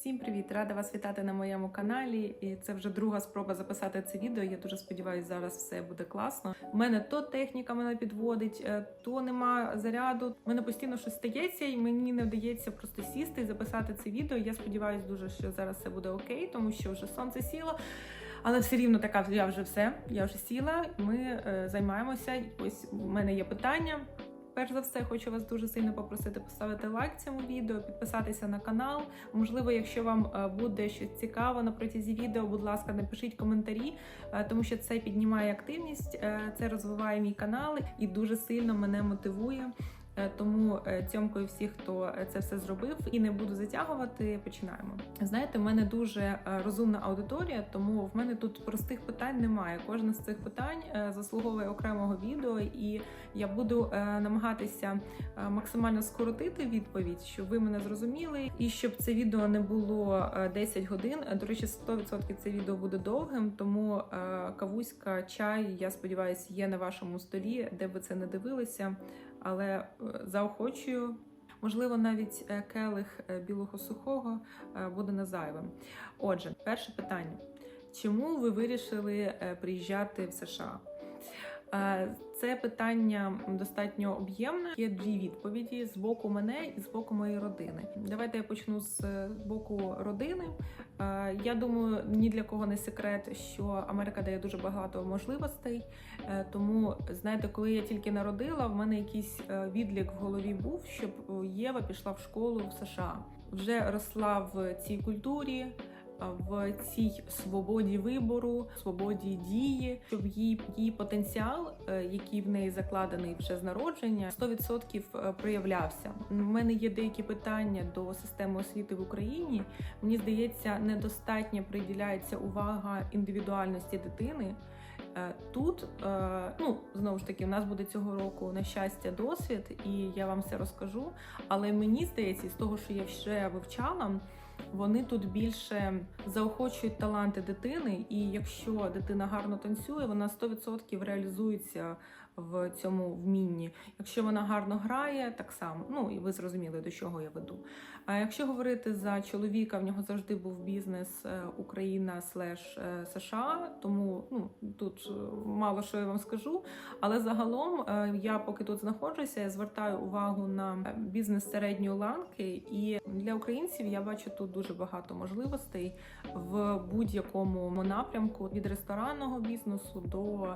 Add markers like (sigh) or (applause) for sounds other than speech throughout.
Всім привіт! Рада вас вітати на моєму каналі. І це вже друга спроба записати це відео. Я дуже сподіваюся, зараз все буде класно. У мене то техніка мене підводить, е, то нема заряду. У мене постійно щось стається, і мені не вдається просто сісти і записати це відео. Я сподіваюся дуже, що зараз все буде окей, тому що вже сонце сіло. Але все рівно така я вже все. Я вже сіла. Ми е, займаємося. Ось у мене є питання. Перш за все, хочу вас дуже сильно попросити поставити лайк цьому відео, підписатися на канал. Можливо, якщо вам е, буде щось цікаво на протязі відео, будь ласка, напишіть коментарі, е, тому що це піднімає активність, е, це розвиває мій канал і дуже сильно мене мотивує. Е, Тому е, цьомкою всіх, хто е, це все зробив, і не буду затягувати. Починаємо. Знаєте, в мене дуже розумна аудиторія, тому в мене тут простих питань немає. Кожне з цих питань заслуговує окремого відео, і я буду намагатися максимально скоротити відповідь, щоб ви мене зрозуміли, і щоб це відео не було е, 10 годин. До речі, 100% це відео буде довгим, тому кавуська, чай, я сподіваюся, є на вашому столі, де ви це не дивилися. Але е, заохочую. Можливо, навіть е, келих е, білого сухого буде не зайвим. Отже, перше питання: чому ви вирішили приїжджати в США? Е, Це питання достатньо об'ємне. Є дві відповіді з боку мене і з боку моєї родини. Давайте я почну з е, боку родини. Е, Я думаю, ні для кого не секрет, що Америка дає дуже багато можливостей. Тому, знаєте, коли я тільки народила, в мене якийсь відлік в голові був, щоб Єва пішла в школу в США. Вже росла в цій культурі. В цій свободі вибору, свободі дії, щоб її, її потенціал, е, який в неї закладений вже з народження, 100% е, проявлявся. У мене є деякі питання до системи освіти в Україні. Мені здається, недостатньо приділяється увага індивідуальності дитини. Е, Тут, ну знову ж таки, у нас буде цього року на щастя досвід, і я вам все розкажу. Але мені здається, з того, що я вже вивчала, вони тут більше заохочують таланти дитини, і якщо дитина гарно танцює, вона 100% реалізується в цьому вмінні. Якщо вона гарно грає, так само. Ну і ви зрозуміли, до чого я веду. А якщо говорити за чоловіка, в нього завжди був бізнес е, Україна слеш е, США, тому ну тут е, мало що я вам скажу. Але загалом я поки тут знаходжуся, я звертаю увагу на бізнес середньої ланки, і для українців я бачу тут дуже багато можливостей в будь-якому напрямку від ресторанного бізнесу до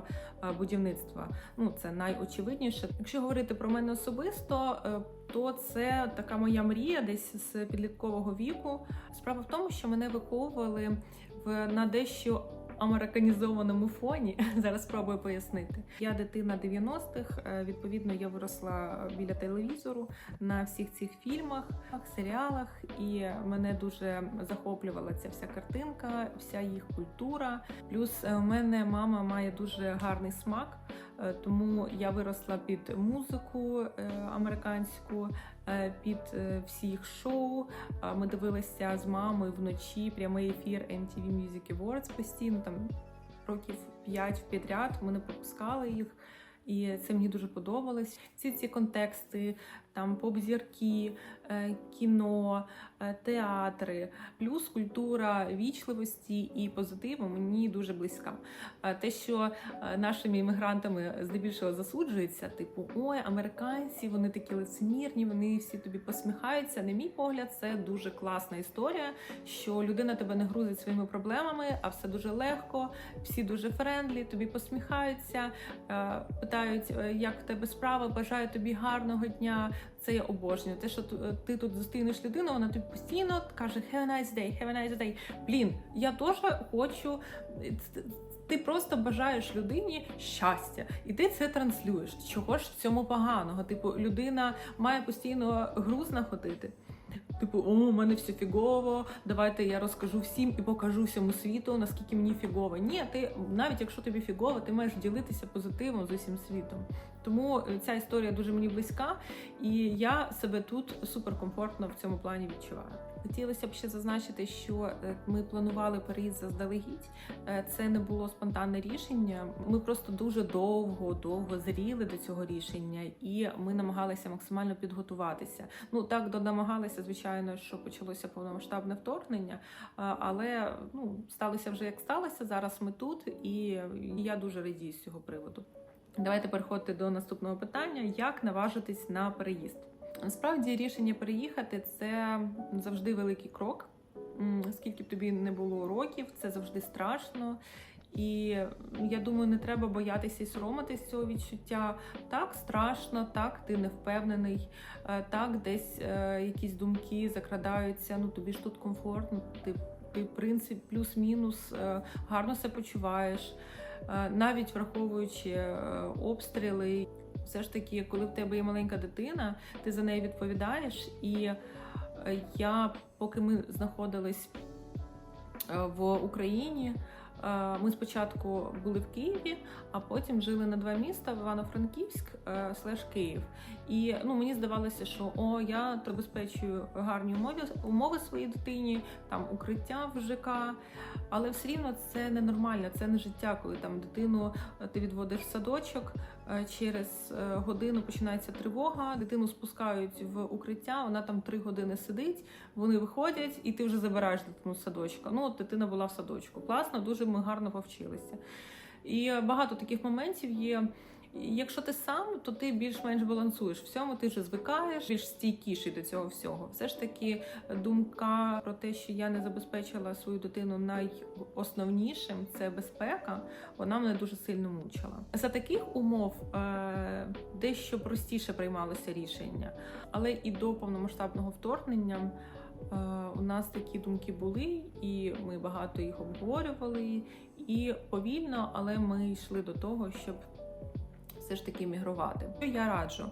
будівництва. Ну це найочевидніше. Якщо говорити про мене особисто, е, то це така моя мрія десь з підліткового віку. Справа в тому, що мене виховували в на дещо американізованому фоні. (laughs) Зараз спробую пояснити. Я дитина 90-х, е, Відповідно, я виросла біля телевізору на всіх цих фільмах, серіалах, і мене дуже захоплювала ця вся картинка, вся їх культура. Плюс е, у мене мама має дуже гарний смак. Е, Тому я виросла під музику е, американську, е, під всіх шоу. Ми дивилися з мамою вночі прямий ефір MTV Music Awards постійно, там років 5 підряд. Ми не пропускали їх. І це мені дуже подобалось. Всі ці контексти, там поп-зірки, е, кіно, е, театри, плюс культура вічливості і позитиву мені дуже близька. Е, Те, що нашими іммігрантами здебільшого засуджується, типу, ой, американці, вони такі лицемірні, вони всі тобі посміхаються. На мій погляд, це дуже класна історія, що людина тебе не грузить своїми проблемами, а все дуже легко, всі дуже френдлі, тобі посміхаються, питають, як в тебе справи, бажаю тобі гарного дня. Це я обожнюю. Те, що е, ти тут зустрінеш людину, вона тобі постійно каже have a nice day, have a nice day. Блін, я теж хочу. Ти просто бажаєш людині щастя, і ти це транслюєш. Чого ж в цьому поганого? Типу, людина має постійно груз находити. Типу, о, у мене все фігово. Давайте я розкажу всім і покажу всьому світу, наскільки мені фігово. Ні, ти навіть якщо тобі фігово, ти маєш ділитися позитивом з усім світом. Тому е, ця історія дуже мені близька, і я себе тут суперкомфортно в цьому плані відчуваю. Хотілося б ще зазначити, що е, ми планували переїзд заздалегідь. Е, Це не було спонтанне рішення. Ми просто дуже довго, довго зріли до цього рішення, і ми намагалися максимально підготуватися. Ну так донамагалися, звичайно, що почалося повномасштабне вторгнення, але ну сталося вже як сталося. Зараз ми тут, і я дуже радію з цього приводу. Давайте переходити до наступного питання: як наважитись на переїзд? Насправді рішення переїхати це завжди великий крок. Скільки б тобі не було років, це завжди страшно. І я думаю, не треба боятися і соромитись цього відчуття. Так, страшно, так, ти не впевнений, е, так, десь е, якісь думки закрадаються. Ну тобі ж тут комфортно, ти, ти в принципі, плюс-мінус е, гарно себе почуваєш. Навіть враховуючи обстріли, все ж таки, коли в тебе є маленька дитина, ти за неї відповідаєш. І е, я, поки ми знаходились е, в Україні, е, ми спочатку були в Києві, а потім жили на два міста в Івано-Франківськ слеш Київ. І ну мені здавалося, що о, я забезпечую гарні умови, умови своїй дитині, там укриття в ЖК. Але все рівно це ненормально, це не життя, коли там дитину ти відводиш в садочок. Е, Через е, годину починається тривога, дитину спускають в укриття, вона там три години сидить, вони виходять, і ти вже забираєш дитину з садочка. Ну, от дитина була в садочку. Класно, дуже ми гарно повчилися. І е, багато таких моментів є. Якщо ти сам, то ти більш-менш балансуєш всьому, ти вже звикаєш, більш стійкіший до цього всього. Все ж таки, думка про те, що я не забезпечила свою дитину найосновнішим це безпека, вона мене дуже сильно мучила. За таких умов е, дещо простіше приймалося рішення, але і до повномасштабного вторгнення. е, У нас такі думки були, і ми багато їх обговорювали. І повільно, але ми йшли до того, щоб все ж таки мігрувати. Я раджу.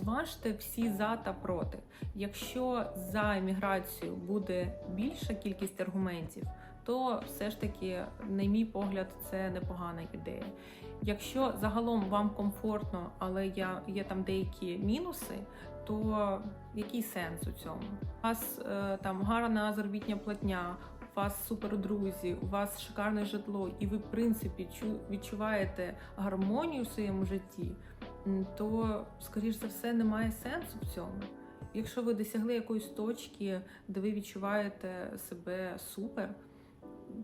Зважте всі за та проти. Якщо за еміграцію буде більша кількість аргументів, то все ж таки, на мій погляд, це непогана ідея. Якщо загалом вам комфортно, але я, є там деякі мінуси, то який сенс у цьому? У вас е, там гарна заробітня платня, у вас супер друзі, у вас шикарне житло, і ви, в принципі, чу- відчуваєте гармонію в своєму житті, то, скоріш за все, немає сенсу в цьому. Якщо ви досягли якоїсь точки, де ви відчуваєте себе супер,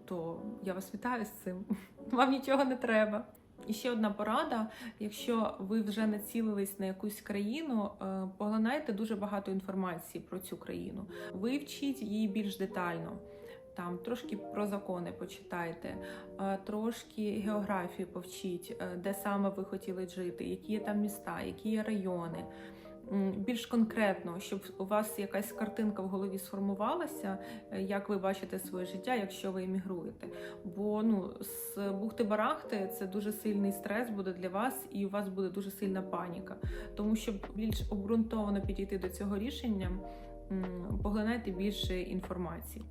то я вас вітаю з цим. (laughs) Вам нічого не треба. І ще одна порада: якщо ви вже націлились на якусь країну, е, поглинайте дуже багато інформації про цю країну. Вивчіть її більш детально. Там трошки про закони почитайте, е, трошки географію повчіть, е, де саме ви хотіли жити, які є там міста, які є райони. Більш конкретно, щоб у вас якась картинка в голові сформувалася, е, як ви бачите своє життя, якщо ви емігруєте. Бо ну з бухти-барахти це дуже сильний стрес буде для вас, і у вас буде дуже сильна паніка. Тому щоб більш обґрунтовано підійти до цього рішення, поглинайте більше інформації.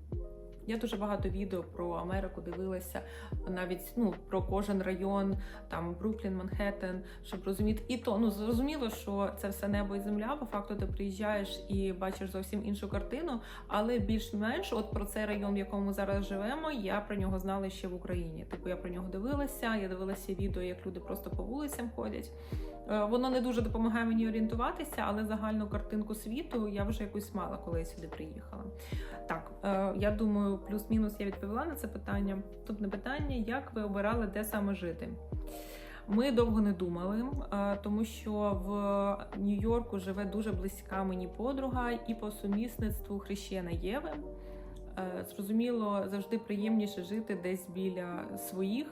Я дуже багато відео про Америку дивилася, навіть ну про кожен район, там Бруклін, Манхеттен, щоб розуміти. І то ну зрозуміло, що це все небо і земля. По факту ти приїжджаєш і бачиш зовсім іншу картину. Але більш-менш, от про цей район, в якому зараз живемо, я про нього знала ще в Україні. Типу я про нього дивилася. Я дивилася відео, як люди просто по вулицям ходять. Е, Воно не дуже допомагає мені орієнтуватися, але загальну картинку світу я вже якусь мала, коли я сюди приїхала. Так, е, я думаю, плюс-мінус я відповіла на це питання. Наступне питання: як ви обирали, де саме жити? Ми довго не думали, е, тому що в Нью-Йорку живе дуже близька мені подруга і по сумісництву хрещена Єви. Е, Зрозуміло, завжди приємніше жити десь біля своїх.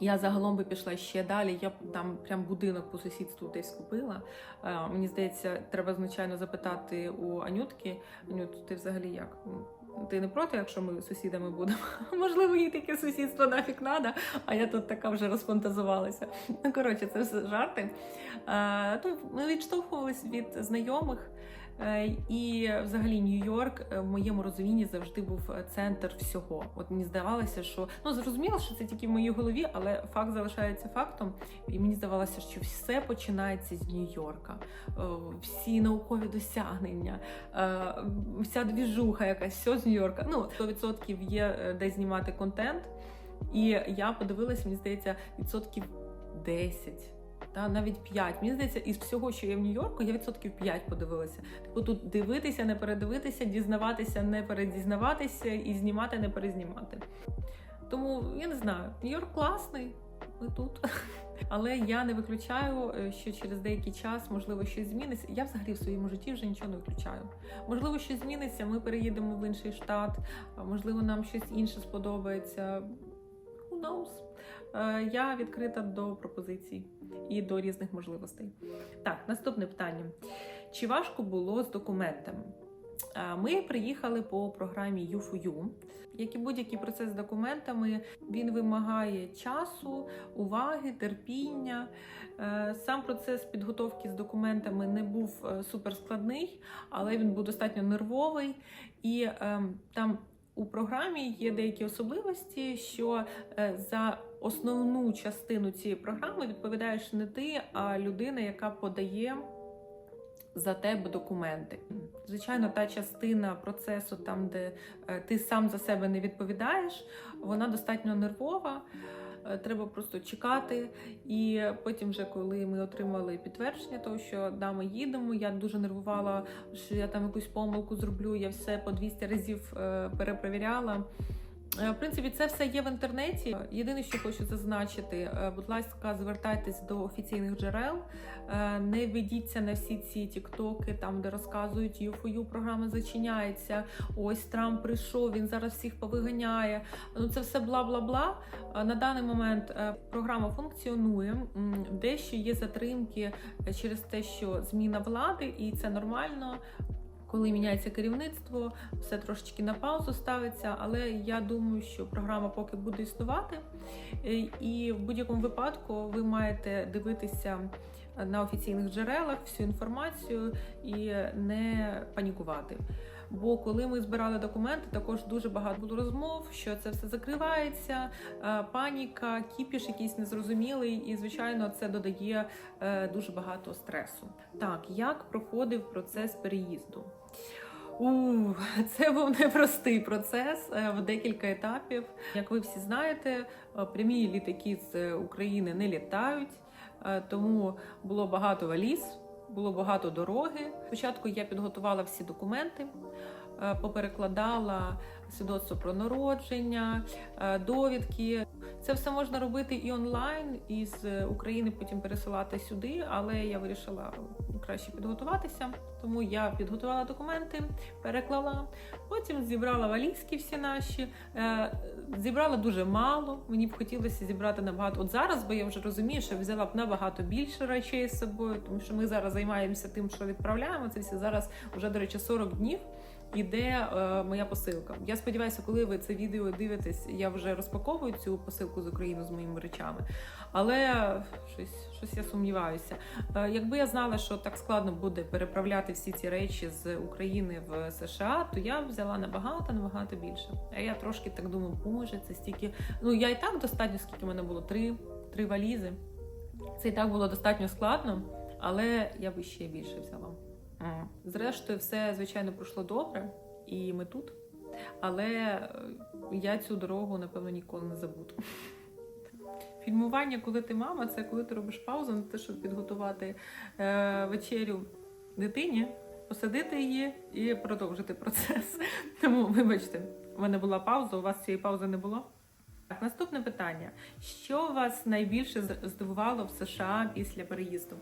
Я загалом би пішла ще далі. Я там прям будинок по сусідству десь купила. Е, Мені здається, треба звичайно запитати у Анютки. Анют, ти взагалі як? Ти не проти, якщо ми сусідами будемо? (laughs) Можливо, їй таке сусідство нафіг надо, а я тут така вже розфантазувалася. Ну, коротше, це все жарти. Е, ну, ми відштовхувались від знайомих. Е, І взагалі Нью-Йорк е, в моєму розумінні завжди був е, центр всього. От мені здавалося, що ну зрозуміло, що це тільки в моїй голові, але факт залишається фактом. І мені здавалося, що все починається з Нью-Йорка. Всі наукові досягнення, вся двіжуха, якась все з Нью-Йорка. Ну 100% є де знімати контент. І я подивилася, мені здається, відсотків 10. Та навіть 5. Мені здається, із всього, що є в Нью-Йорку, я відсотків 5 подивилася. Типу тут дивитися, не передивитися, дізнаватися, не передізнаватися і знімати, не перезнімати. Тому я не знаю, Нью-Йорк класний, ми тут. (laughs) Але я не виключаю, е, що через деякий час можливо щось зміниться. Я взагалі в своєму житті вже нічого не виключаю. Можливо, щось зміниться. Ми переїдемо в інший штат, можливо, нам щось інше сподобається. Who knows? Е, Я відкрита до пропозицій і до різних можливостей. Так, наступне питання: чи важко було з документами? Е, Ми приїхали по програмі U4U. Як і будь-який процес з документами, він вимагає часу, уваги, терпіння. Е, Сам процес підготовки з документами не був суперскладний, але він був достатньо нервовий. І ем, там у програмі є деякі особливості, що за основну частину цієї програми відповідаєш не ти, а людина, яка подає за тебе документи. Звичайно, та частина процесу, там де е, ти сам за себе не відповідаєш, вона достатньо нервова. Е, Треба просто чекати. І потім, вже коли ми отримали підтвердження, того, що да, ми їдемо, я дуже нервувала, що я там якусь помилку зроблю. Я все по 200 разів е, перепровіряла. Е, В принципі, це все є в інтернеті. Єдине, що хочу зазначити, е, будь ласка, звертайтесь до офіційних джерел, Е, не ведіться на всі ці тіктоки, там де розказують UFOU програма зачиняється. Ось Трамп прийшов, він зараз всіх повиганяє. Ну це все бла бла бла. На даний момент програма функціонує. Дещо є затримки через те, що зміна влади, і це нормально. Коли міняється керівництво, все трошечки на паузу ставиться, але я думаю, що програма поки буде існувати. Е, І в будь-якому випадку ви маєте дивитися на офіційних джерелах всю інформацію і не панікувати. Бо коли ми збирали документи, також дуже багато було розмов, що це все закривається, е, паніка, кіпіш якийсь незрозумілий, і звичайно, це додає е, дуже багато стресу. Так, як проходив процес переїзду? У це був непростий процес е, в декілька етапів. Як ви всі знаєте, прямі літаки з України не літають, тому було багато валіз, було багато дороги. Спочатку я підготувала всі документи, поперекладала свідоцтво про народження, е, довідки. Це все можна робити і онлайн, і з України потім пересилати сюди, але я вирішила краще підготуватися. Тому я підготувала документи, переклала, потім зібрала валізки всі наші. Е, Зібрала дуже мало. Мені б хотілося зібрати набагато. От зараз, бо я вже розумію, що взяла б набагато більше речей з собою, тому що ми зараз займаємося тим, що відправляємо. Це все зараз вже, до речі, 40 днів. Іде е, моя посилка. Я сподіваюся, коли ви це відео дивитесь, я вже розпаковую цю посилку з України з моїми речами. Але щось, щось я сумніваюся. Е, якби я знала, що так складно буде переправляти всі ці речі з України в США, то я б взяла набагато набагато більше. А я трошки так думаю, боже, це стільки. Ну я і так достатньо, скільки в мене було три, три валізи. Це і так було достатньо складно, але я би ще більше взяла. Зрештою, все звичайно пройшло добре, і ми тут. Але е, я цю дорогу, напевно, ніколи не забуду. (laughs) Фільмування, коли ти мама, це коли ти робиш паузу на те, щоб підготувати е, вечерю дитині, посадити її і продовжити процес. (laughs) Тому, вибачте, у мене була пауза, у вас цієї паузи не було. Так, наступне питання: що вас найбільше здивувало в США після переїзду?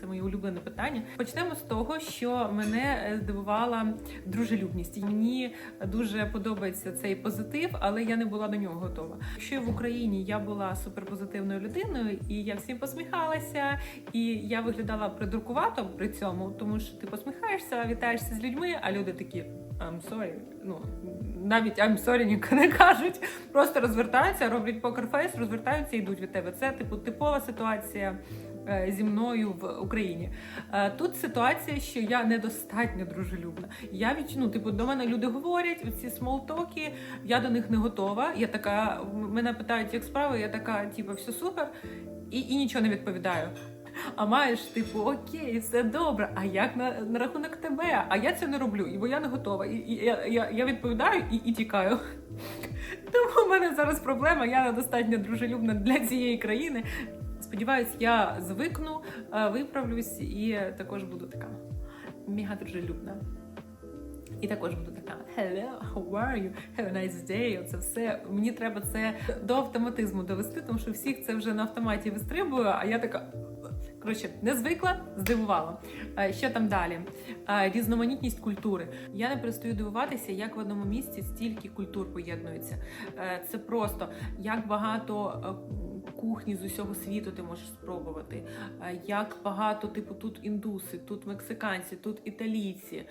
Це моє улюблене питання. Почнемо з того, що мене е, здивувала дружелюбність. Мені дуже подобається цей позитив, але я не була до нього готова. Якщо в Україні я була суперпозитивною людиною, і я всім посміхалася, і я виглядала придуркувато при цьому, тому що ти посміхаєшся, вітаєшся з людьми, а люди такі I'm sorry. Ну навіть I'm sorry ніхто не кажуть. Просто розвертаються, роблять покерфейс, розвертаються і йдуть від тебе. Це типу типова ситуація зі мною в Україні. Е, Тут ситуація, що я недостатньо дружелюбна. Я від, ну, типу, до мене люди говорять, оці смолтоки, я до них не готова. Я така, мене питають, як справи, я така, типу, все супер, і, і нічого не відповідаю. А маєш, типу, окей, все добре. А як на, на рахунок тебе? А я це не роблю, бо я не готова. І, і я, я, я відповідаю і, і тікаю. Тому в мене зараз проблема, я недостатньо дружелюбна для цієї країни. Сподіваюсь, я звикну, е, виправлюсь і також буду така мега дружелюбна. І також буду така Hello, how are you? Have a nice day. Це все. Мені треба це до автоматизму довести, тому що всіх це вже на автоматі вистрибую, а я така. Коротше, не звикла, здивувала. Е, Що там далі? Е, Різноманітність культури. Я не перестаю дивуватися, як в одному місці стільки культур поєднується. Е, Це просто як багато кухні з усього світу ти можеш спробувати. Як багато, типу, тут індуси, тут мексиканці, тут італійці,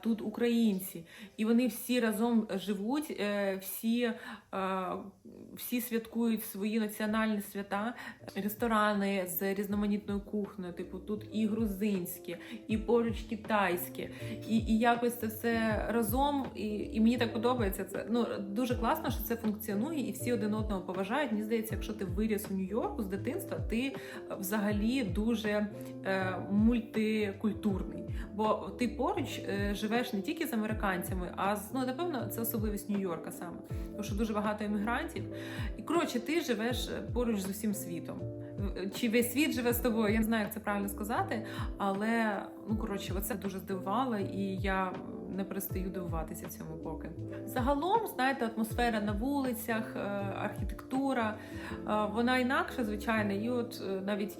тут українці. І вони всі разом живуть, всі, всі святкують свої національні свята, ресторани з різноманітною кухнею, типу тут і грузинські, і поруч китайські, і, і якось це все разом. І, і мені так подобається це. Ну дуже класно, що це функціонує, і всі один одного поважають. Мені здається, якщо ти виріс у Нью-Йорку з дитинства, ти е, взагалі дуже е, мультикультурний. Бо ти поруч е, живеш не тільки з американцями, а з ну напевно це особливість Нью-Йорка саме. Тому що дуже багато іммігрантів. І коротше, ти живеш е, поруч з усім світом. Чи весь світ живе з тобою? Я не знаю, як це правильно сказати, але ну коротше, оце дуже здивувало, і я не перестаю дивуватися цьому поки. Загалом, знаєте, атмосфера на вулицях, е, архітектура, е, вона інакша, звичайно. І от е, навіть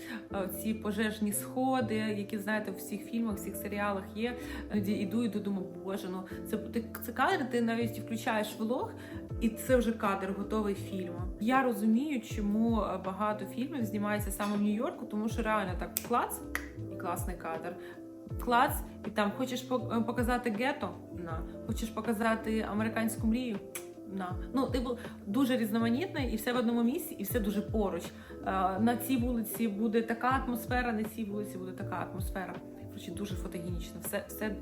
ці пожежні сходи, які знаєте, в всіх фільмах, всіх серіалах є. Іду, іду, думаю, боже, ну це це кадр, ти навіть включаєш влог, і це вже кадр готовий фільму. Я розумію, чому багато фільмів знімається саме в Нью-Йорку, тому що реально так клац і класний кадр. Клац, і там хочеш е, показати гетто? На. Хочеш показати американську мрію? На. Ну, типу, дуже різноманітне, і все в одному місці, і все дуже поруч. Е, На цій вулиці буде така атмосфера, на цій вулиці буде така атмосфера. Коротше, дуже фотогенічно. Все, все,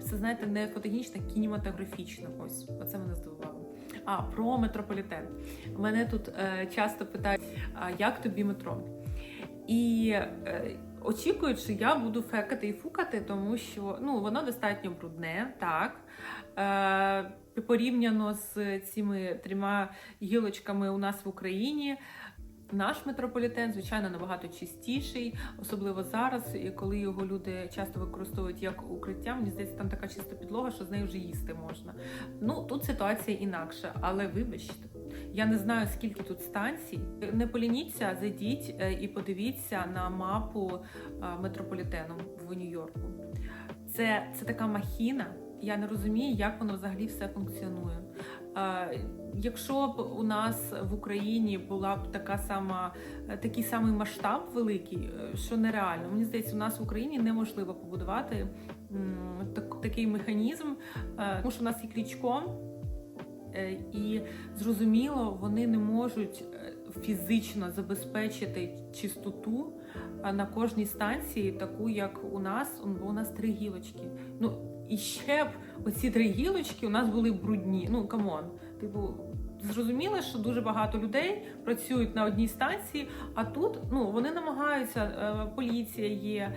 все знаєте, не фотогенічно, а кінематографічно. Ось, оце мене здивувало. А про метрополітен. Мене тут е, часто питають, а як тобі метро? І е, очікують, що я буду фекати і фукати, тому що ну, воно достатньо брудне, так. Е, порівняно з цими трьома гілочками у нас в Україні. Наш метрополітен, звичайно, набагато чистіший, особливо зараз, коли його люди часто використовують як укриття. Мені здається, там така чиста підлога, що з нею вже їсти можна. Ну тут ситуація інакша, але вибачте, я не знаю скільки тут станцій. Не полініться, зайдіть е, і подивіться на мапу е, метрополітену в Нью-Йорку. Це, це така махіна. Я не розумію, як воно взагалі все функціонує. Е, Якщо б у нас в Україні була б така сама такий самий масштаб великий, що нереально. Мені здається, у нас в Україні неможливо побудувати такий механізм, тому що у нас є клічко, і зрозуміло, вони не можуть е, фізично забезпечити чистоту е, на кожній станції, таку як у нас, бо у нас три гілочки. Ну і ще б оці три гілочки у нас були брудні. Ну камон, типу. Зрозуміло, що дуже багато людей працюють на одній станції, а тут ну вони намагаються. е, Поліція є, е,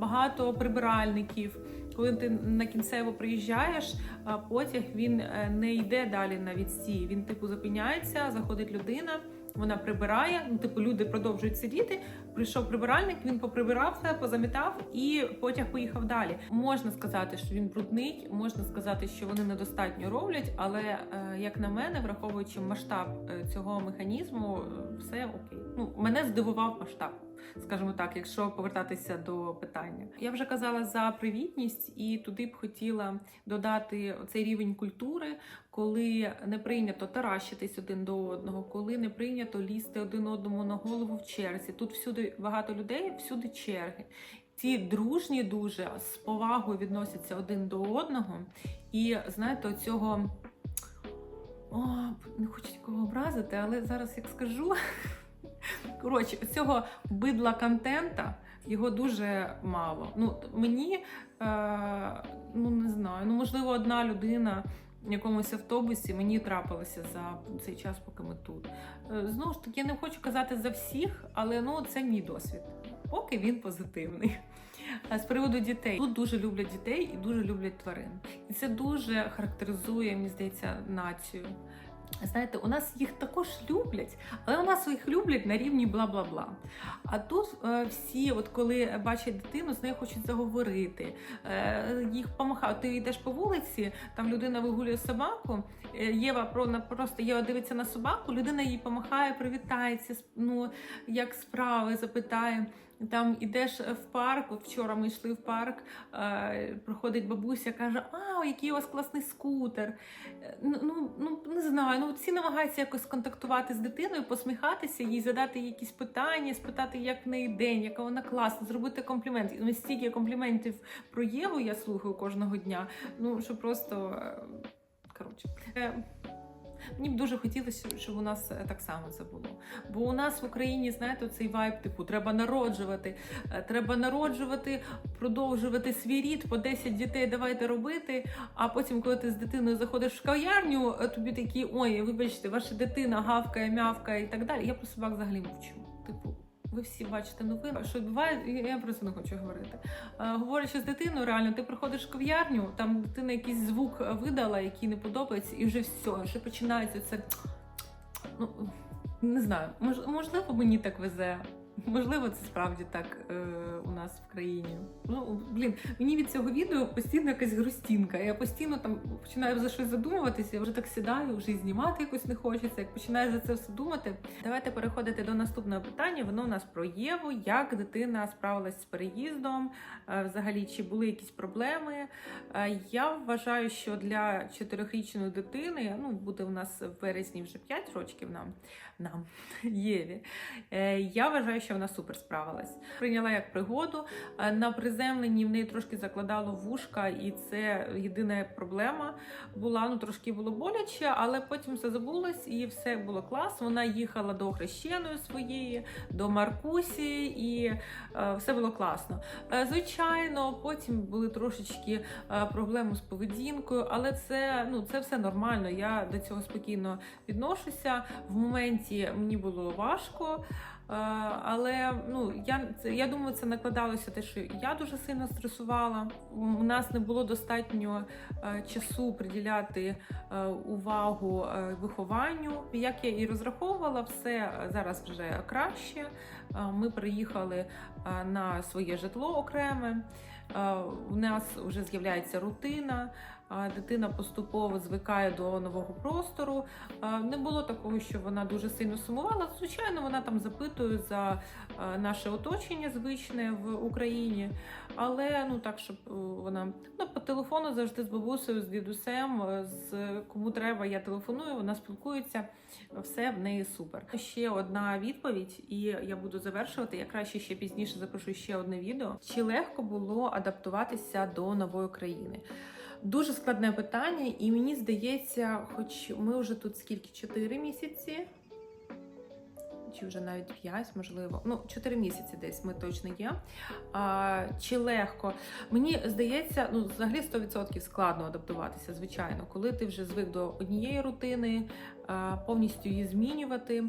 багато прибиральників. Коли ти на кінцево приїжджаєш, а потяг він е, не йде далі на відстій. Він типу зупиняється, заходить людина, вона прибирає. Ну, типу, люди продовжують сидіти. Прийшов прибиральник, він поприбирав все, позамітав, і потяг поїхав далі. Можна сказати, що він брудний, можна сказати, що вони недостатньо роблять, але е, як на мене, враховуючи масштаб е, цього механізму, все окей. Ну мене здивував масштаб. Скажімо так, якщо повертатися до питання, я вже казала за привітність, і туди б хотіла додати цей рівень культури, коли не прийнято таращитись один до одного, коли не прийнято лізти один одному на голову в черзі. Тут всюди багато людей, всюди черги. Ці дружні дуже з повагою відносяться один до одного, і знаєте, оцього о, не хочу нікого образити, але зараз як скажу. Коротше, цього бидла контента його дуже мало. Ну, мені, е, ну не знаю, ну можливо, одна людина в якомусь автобусі мені трапилося за цей час, поки ми тут. Е, знову ж таки, я не хочу казати за всіх, але ну це мій досвід. Поки він позитивний. А з приводу дітей тут дуже люблять дітей і дуже люблять тварин. І це дуже характеризує, мені здається, націю. Знаєте, у нас їх також люблять, але у нас їх люблять на рівні бла-бла-бла. А тут е, всі, от коли бачать дитину, з нею хочуть заговорити, е, їх помахати. Ти йдеш по вулиці, там людина вигулює собаку. е, Єва про просто Єва дивиться на собаку, людина їй помахає, привітається, ну як справи, запитає. Там ідеш в парк. От вчора ми йшли в парк, е, проходить бабуся, каже: А, який у вас класний скутер. Е, Ну, ну, ну не знаю. Ну всі намагаються якось контактувати з дитиною, посміхатися, їй задати якісь питання, спитати, як в неї день, яка вона класна, зробити комплімент. І стільки компліментів про Єву я слухаю кожного дня. Ну що просто е, коротше. Мені б дуже хотілося, щоб у нас е, так само це було. Бо у нас в Україні, знаєте, цей вайб, типу, треба народжувати, е, треба народжувати, продовжувати свій рід, по 10 дітей давайте робити. А потім, коли ти з дитиною заходиш в кав'ярню, е, тобі такі, ой, вибачте, ваша дитина гавкає, мявкає і так далі. Я про собак взагалі мовчу. Типу, ви всі бачите новини, що відбувається, я про це не хочу говорити. Е, Говорячи з дитиною, реально, ти приходиш в кав'ярню, там дитина якийсь звук видала, який не подобається, і вже все, вже починається це. Ну, не знаю, можливо, мені так везе. Можливо, це справді так е, у нас в країні. Ну, блін, мені від цього відео постійно якась грустінка. Я постійно там починаю за щось задумуватися, я вже так сідаю, вже знімати якось не хочеться. Як починаю за це все думати. Давайте переходити до наступного питання. Воно у нас про Єву, як дитина справилась з переїздом, е, взагалі, чи були якісь проблеми. Е, Я вважаю, що для чотирьохрічної дитини, ну буде у нас в вересні вже 5 років нам, нам Єві. Е, Я вважаю, що вона супер справилась. Прийняла як пригоду. Е, На приземленні в неї трошки закладало вушка, і це єдина проблема була. Ну трошки було боляче, але потім все забулось і все було клас. Вона їхала до хрещеної своєї, до Маркусі, і е, все було класно. Е, Звичайно, потім були трошечки проблеми з поведінкою, але це ну це все нормально. Я до цього спокійно відношуся. В моменті мені було важко. Е, Але ну я це я думаю, це накладалося те, що я дуже сильно стресувала. У нас не було достатньо е, часу приділяти е, увагу вихованню. Як я і розраховувала, все зараз вже краще. Ми приїхали на своє житло окреме. У нас вже з'являється рутина. Дитина поступово звикає до нового простору. Не було такого, що вона дуже сильно сумувала. Звичайно, вона там запитує за наше оточення звичне в Україні, але ну так, щоб е, вона ну, по телефону завжди з бабусею, з дідусем, е, з кому треба, я телефоную, вона спілкується. Все в неї супер. Ще одна відповідь, і я буду завершувати. Я краще ще пізніше запишу ще одне відео. Чи легко було адаптуватися до нової країни? Дуже складне питання, і мені здається, хоч ми вже тут скільки 4 місяці, чи вже навіть 5, можливо. Ну, 4 місяці десь ми точно є. А, чи легко? Мені здається, ну взагалі 100% складно адаптуватися, звичайно, коли ти вже звик до однієї рутини, а, повністю її змінювати.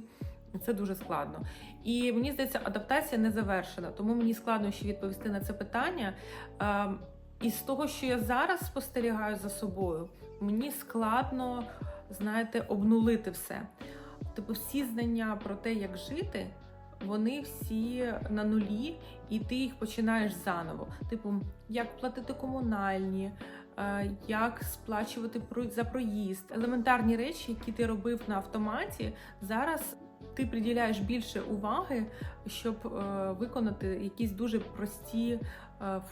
Це дуже складно. І мені здається, адаптація не завершена, тому мені складно ще відповісти на це питання. А, і з того, що я зараз спостерігаю за собою, мені складно, знаєте, обнулити все. Типу, всі знання про те, як жити, вони всі на нулі, і ти їх починаєш заново. Типу, як платити комунальні, е, як сплачувати за проїзд. Елементарні речі, які ти робив на автоматі, зараз ти приділяєш більше уваги, щоб е, виконати якісь дуже прості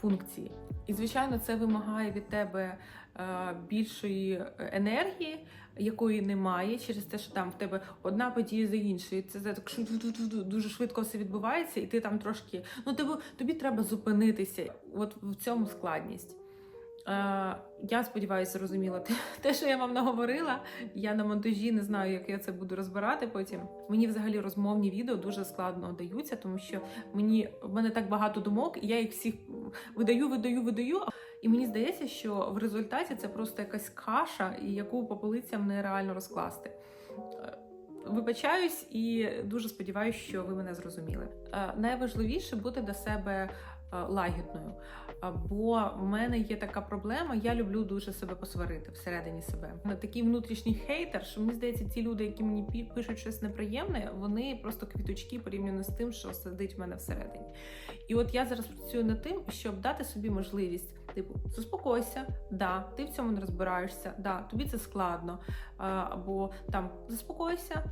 функції. І, звичайно, це вимагає від тебе е, більшої енергії, якої немає, через те, що там в тебе одна подія за іншою. Це так дуже швидко все відбувається, і ти там трошки. Ну, тобі, тобі треба зупинитися. От в цьому складність. Е, Я сподіваюся, зрозуміла (laughs) те, що я вам наговорила. Я на монтажі не знаю, як я це буду розбирати потім. Мені взагалі розмовні відео дуже складно даються, тому що мені в мене так багато думок, і я їх всіх видаю, видаю, видаю. І мені здається, що в результаті це просто якась каша, яку по полицям нереально розкласти. Е, Вибачаюсь і дуже сподіваюся, що ви мене зрозуміли. Е, Найважливіше бути до себе лагідною. А, Бо в мене є така проблема, я люблю дуже себе посварити всередині себе. На такий внутрішній хейтер, що мені здається, ті люди, які мені пишуть щось неприємне, вони просто квіточки порівняно з тим, що сидить в мене всередині. І от я зараз працюю над тим, щоб дати собі можливість, типу, заспокойся, да, ти в цьому не розбираєшся, да, тобі це складно. Або там заспокойся.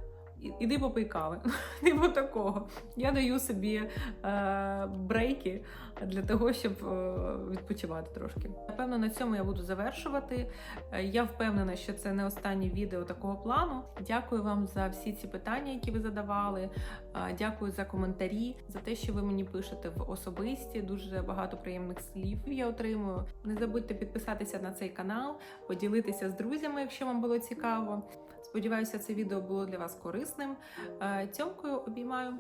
Іди попий кави. (laughs) Типу такого. Я даю собі е, брейки для того, щоб е, відпочивати трошки. Напевно, на цьому я буду завершувати. Е, Я впевнена, що це не останнє відео такого плану. Дякую вам за всі ці питання, які ви задавали. Е, Дякую за коментарі, за те, що ви мені пишете в особисті. Дуже багато приємних слів я отримую. Не забудьте підписатися на цей канал, поділитися з друзями, якщо вам було цікаво. Сподіваюся, це відео було для вас корисним. Е, Цьомкою обіймаю.